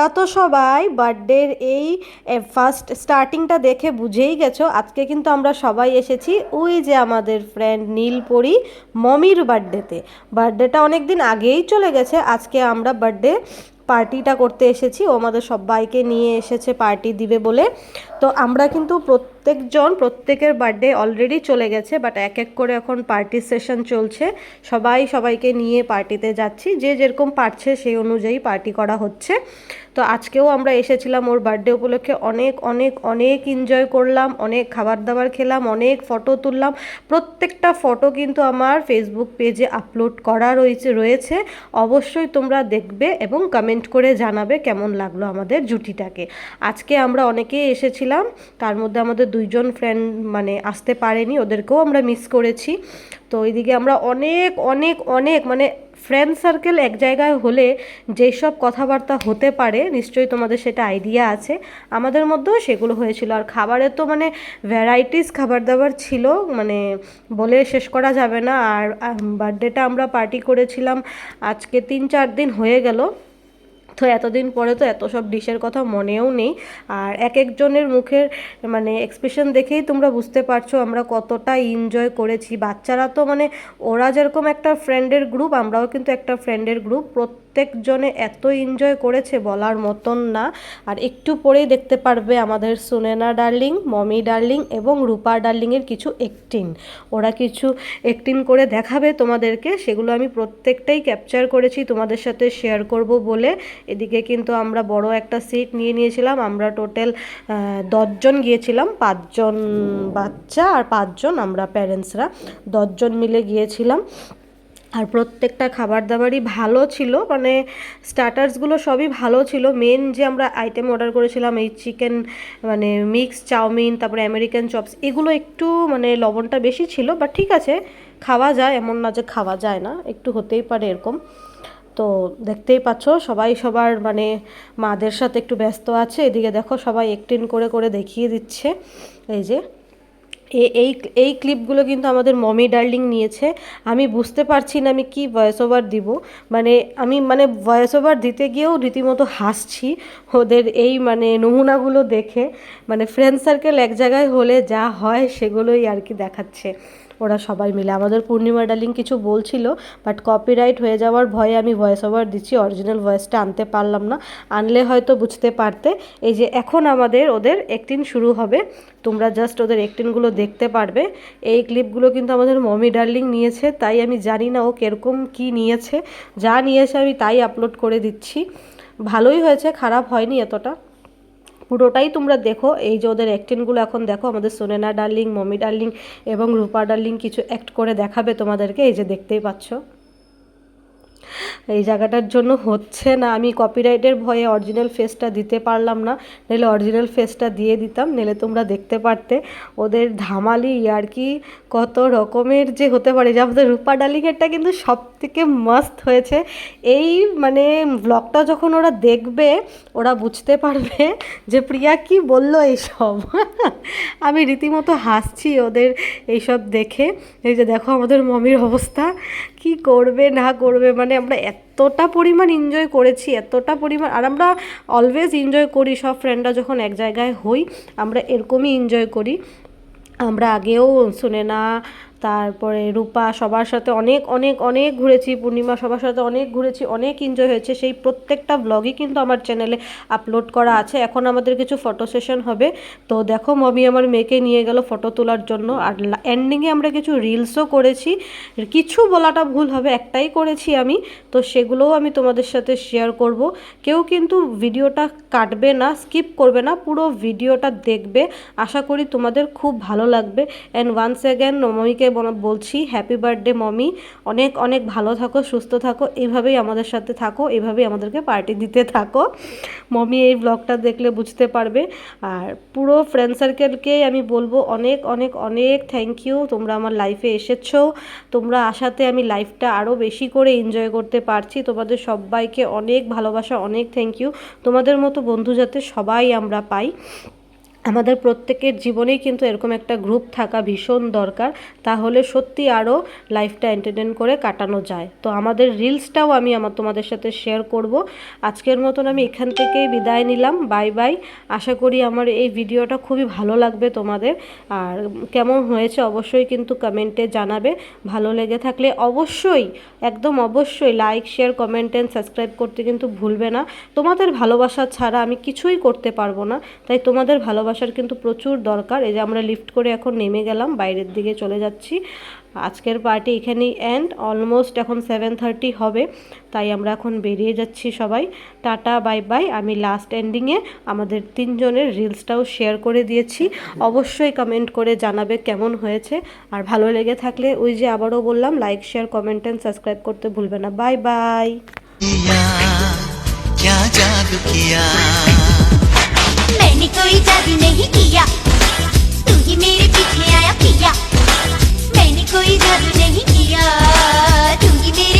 তোমরা তো সবাই বার্থডের এই ফার্স্ট স্টার্টিংটা দেখে বুঝেই গেছো। আজকে কিন্তু আমরা সবাই এসেছি ওই যে আমাদের ফ্রেন্ড নীলপরি মমির বার্থডেতে। বার্থডেটা অনেক দিন আগেই চলে গেছে। আজকে আমরা বার্থডে পার্টিটা করতে এসেছি। ও আমাদের সবাইকে নিয়ে এসেছে, পার্টি দিবে বলে। তো আমরা কিন্তু প্রত্যেকজন, প্রত্যেকের বার্থডে অলরেডি চলে গেছে বাট এক এক করে এখন পার্টি সেশন চলছে। সবাই সবাইকে নিয়ে পার্টিতে যাচ্ছি। যে যেরকম পারছে সেই অনুযায়ী পার্টি করা হচ্ছে। তো আজকেও আমরা এসেছিলাম ওর বার্থডে উপলক্ষে। অনেক অনেক অনেক এনজয় করলাম, অনেক খাবার দাবার খেলাম, অনেক ফটো তুললাম। প্রত্যেকটা ফটো কিন্তু আমার ফেসবুক পেজে আপলোড করা রয়েছে রয়েছে। অবশ্যই তোমরা দেখবে এবং কমেন্ট করে জানাবে কেমন লাগল আমাদের জুটিটাকে। আজকে আমরা অনেকেই এসেছিলাম। তার মধ্যে আমাদের দুইজন ফ্রেন্ড মানে আসতে পারেনি, ওদেরকেও আমরা মিস করেছি। তো ওইদিকে আমরা অনেক অনেক অনেক মানে ফ্রেন্ড সার্কেল এক জায়গায় হলে যেসব কথাবার্তা হতে পারে, নিশ্চয়ই তোমাদের সেটা আইডিয়া আছে। আমাদের মধ্যেও সেগুলো হয়েছিল। আর খাবারে তো মানে ভ্যারাইটিস খাবার দাবার ছিল মানে বলে শেষ করা যাবে না। আর বার্থডেটা আমরা পার্টি করেছিলাম, আজকে তিন চার দিন হয়ে গেল। তো এতদিন পরে তো এত সব ডিশের কথা মনেও নেই। আর এক একজনের মুখের মানে এক্সপ্রেশন দেখেই তোমরা বুঝতে পারছ আমরা কতটা এনজয় করেছি। বাচ্চারা তো মানে ওরা যেরকম একটা ফ্রেন্ডের গ্রুপ আমরাও কিন্তু একটা ফ্রেন্ডের গ্রুপ প্রত্যেকজনে এত এনজয় করেছে বলার মতন না। আর একটু পরেই দেখতে পারবে আমাদের সুনেনা ডার্লিং মমি ডার্লিং এবং রূপা ডার্লিংয়ের কিছু একটিন ওরা কিছু একটিন করে দেখাবে তোমাদেরকে। সেগুলো আমি প্রত্যেকটাই ক্যাপচার করেছি, তোমাদের সাথে শেয়ার করব বলে। এদিকে কিন্তু আমরা বড় একটা সিট নিয়ে নিয়েছিলাম। আমরা টোটাল দশজন গিয়েছিলাম। পাঁচজন বাচ্চা আর পাঁচজন আমরা প্যারেন্টসরা দশজন মিলে গিয়েছিলাম। আর প্রত্যেকটা খাবার দাবারই ভালো ছিল। মানে স্টার্টার্সগুলো সবই ভালো ছিল। মেন যে আমরা আইটেম অর্ডার করেছিলাম এই চিকেন মানে মিক্স চাউমিন তারপরে আমেরিকান চপস এগুলো একটু মানে লবণটা বেশি ছিল। বাট ঠিক আছে খাওয়া যায়। এমন না যে খাওয়া যায় না। একটু হতেই পারে এরকম। তো দেখতেই পাচ্ছ, সবাই সবার মানে মাদের সাথে একটু ব্যস্ত আছে, এদিকে দেখো সবাই একটিন করে করে দেখিয়ে দিচ্ছে। এই যে এই এই ক্লিপগুলো কিন্তু আমাদের মমি ডার্লিং নিয়েছে। আমি বুঝতে পারছি না আমি কি ভয়েস ওভার দিব। মানে আমি মানে ভয়েস ওভার দিতে গিয়েও রীতিমতো হাসছি ওদের এই মানে নমুনাগুলো দেখে। মানে ফ্রেন্ড সার্কেল এক জায়গায় হলে যা হয় সেগুলোই আর কি দেখাচ্ছে। ওরা সবাই মিলে। আমাদের পূর্ণিমা ডার্লিং কিছু বলছিল বাট কপিরাইট হয়ে যাওয়ার ভয়ে আমি ভয়েস ওভার দিচ্ছি অরিজিনাল ভয়েসটা আনতে পারলাম না। আনলে হয়তো বুঝতে পারতে, এই যে এখন আমাদের ওদের একটিন শুরু হবে, তোমরা জাস্ট ওদের একটিনগুলো দেখতে পারবে। এই ক্লিপগুলো কিন্তু আমাদের মমি ডার্লিং নিয়েছে, তাই আমি জানি না ও কীরকম কী নিয়েছে। যা নিয়েছে আমি তাই আপলোড করে দিচ্ছি। ভালোই হয়েছে, খারাপ হয়নি এতটা। পুরোটাই তোমরা দেখো। এই যে ওদের অ্যাক্টিংগুলো এখন দেখো, আমাদের সোনেনা ডার্লিং, মমি ডার্লিং এবং রূপা ডার্লিং কিছু অ্যাক্ট করে দেখাবে তোমাদেরকে, এই যে দেখতেই পাচ্ছ। এই জায়গাটার জন্য হচ্ছে না। আমি কপিরাইটের ভয়ে অরিজিনাল ফেসটা দিতে পারলাম না। নাহলে অরিজিনাল ফেসটা দিয়ে দিতাম, নাহলে তোমরা দেখতে পারতে। ওদের ধামালি আর কি কত রকমের যে হতে পারে। যে আমাদের রূপা ডালিংয়েরটা কিন্তু সব থেকে মাস্ত হয়েছে। এই মানে ব্লগটা যখন ওরা দেখবে, ওরা বুঝতে পারবে যে প্রিয়া কি বলল এইসব। আমি রীতিমতো হাসছি ওদের এইসব দেখে। এই যে দেখো আমাদের মমির অবস্থা। কি করবে, না করবে মানে আমরা এতটা পরিমাণ এনজয় করেছি, এতটা পরিমাণ, আর আমরা অলওয়েজ এনজয় করি, সব ফ্রেন্ডরা যখন এক জায়গায় হই, আমরা এরকমই এনজয় করি। আমরা আগেও শুনে না তারপরে রূপা সবার সাথে অনেক অনেক অনেক ঘুরেছি, পূর্ণিমা সবার সাথে অনেক ঘুরেছি, অনেক এনজয় হয়েছে। সেই প্রত্যেকটা ব্লগই কিন্তু আমার চ্যানেলে আপলোড করা আছে। এখন আমাদের কিছু ফটো সেশন হবে। তো দেখো, মমি আমার মেয়েকে নিয়ে গেল ফটো তোলার জন্য। আর এন্ডিংয়ে আমরা কিছু রিলসও করেছি। কিছু বলাটা ভুল হবে, একটাই করেছি আমি। তো সেগুলোও আমি তোমাদের সাথে শেয়ার করব। কেউ কিন্তু ভিডিওটা কাটবে না স্কিপ করবে না, পুরো ভিডিওটা দেখবে। আশা করি তোমাদের খুব ভালো লাগবে। অ্যান্ড ওয়ান্স অ্যাগেন মমিকে বলছি হ্যাপি বার্থডে মমি অনেক অনেক ভালো থাকো, সুস্থ থাকো। এভাবেই আমাদের সাথে থাকো, এভাবেই আমাদেরকে পার্টি দিতে থাকো। মমি এই ব্লগটা দেখলে বুঝতে পারবে। আর পুরো ফ্রেন্ড সার্কেলকেই আমি বলব, অনেক অনেক অনেক থ্যাংক ইউ তোমরা আমার লাইফে এসেছ। তোমরা আসাতে আমি লাইফটা আরও বেশি করে এনজয় করতে পারছি। তোমাদের সবাইকে অনেক ভালোবাসা, অনেক থ্যাংক ইউ তোমাদের মতো বন্ধু যাতে সবাই আমরা পাই। আমাদের প্রত্যেকের জীবনেই কিন্তু এরকম একটা গ্রুপ থাকা ভীষণ দরকার। তাহলে সত্যি আরও লাইফটা এন্টারটেন করে কাটানো যায়। তো আমাদের রিলসটাও আমি আমার তোমাদের সাথে শেয়ার করব। আজকের মতন আমি এখান থেকেই বিদায় নিলাম। বাই বাই আশা করি আমার এই ভিডিওটা খুবই ভালো লাগবে তোমাদের। আর কেমন হয়েছে অবশ্যই কিন্তু কমেন্টে জানাবে। ভালো লেগে থাকলে অবশ্যই, একদম অবশ্যই like share comment and subscribe করতে কিন্তু ভুলবে না। তোমাদের ভালোবাসা ছাড়া আমি কিছুই করতে পারব না। তাই তোমাদের ভালোবাসার কিন্তু প্রচুর দরকার এই যে আমরা লিফট করে এখন নেমে গেলাম বাইরের দিকে চলে যাচ্ছি আজকের পার্টি এখানেই এন্ড অলমোস্ট এখন সেভেন থার্টি হবে তাই আমরা এখন বেরিয়ে যাচ্ছি সবাই টাটা বাই বাই আমি লাস্ট এন্ডিংয়ে আমাদের তিনজনের রিলসটাও শেয়ার করে দিয়েছি অবশ্যই কমেন্ট করে জানাবে কেমন হয়েছে আর ভালো লেগে থাকলে ওই যে আবারও বললাম like share comment and subscribe করতে ভুলবে না বাই বাই किया क्या मैंने कोई जादू नहीं किया। तू ही मेरे पीछे आया पिया। मैंने कोई जादू नहीं किया। तू ही मेरे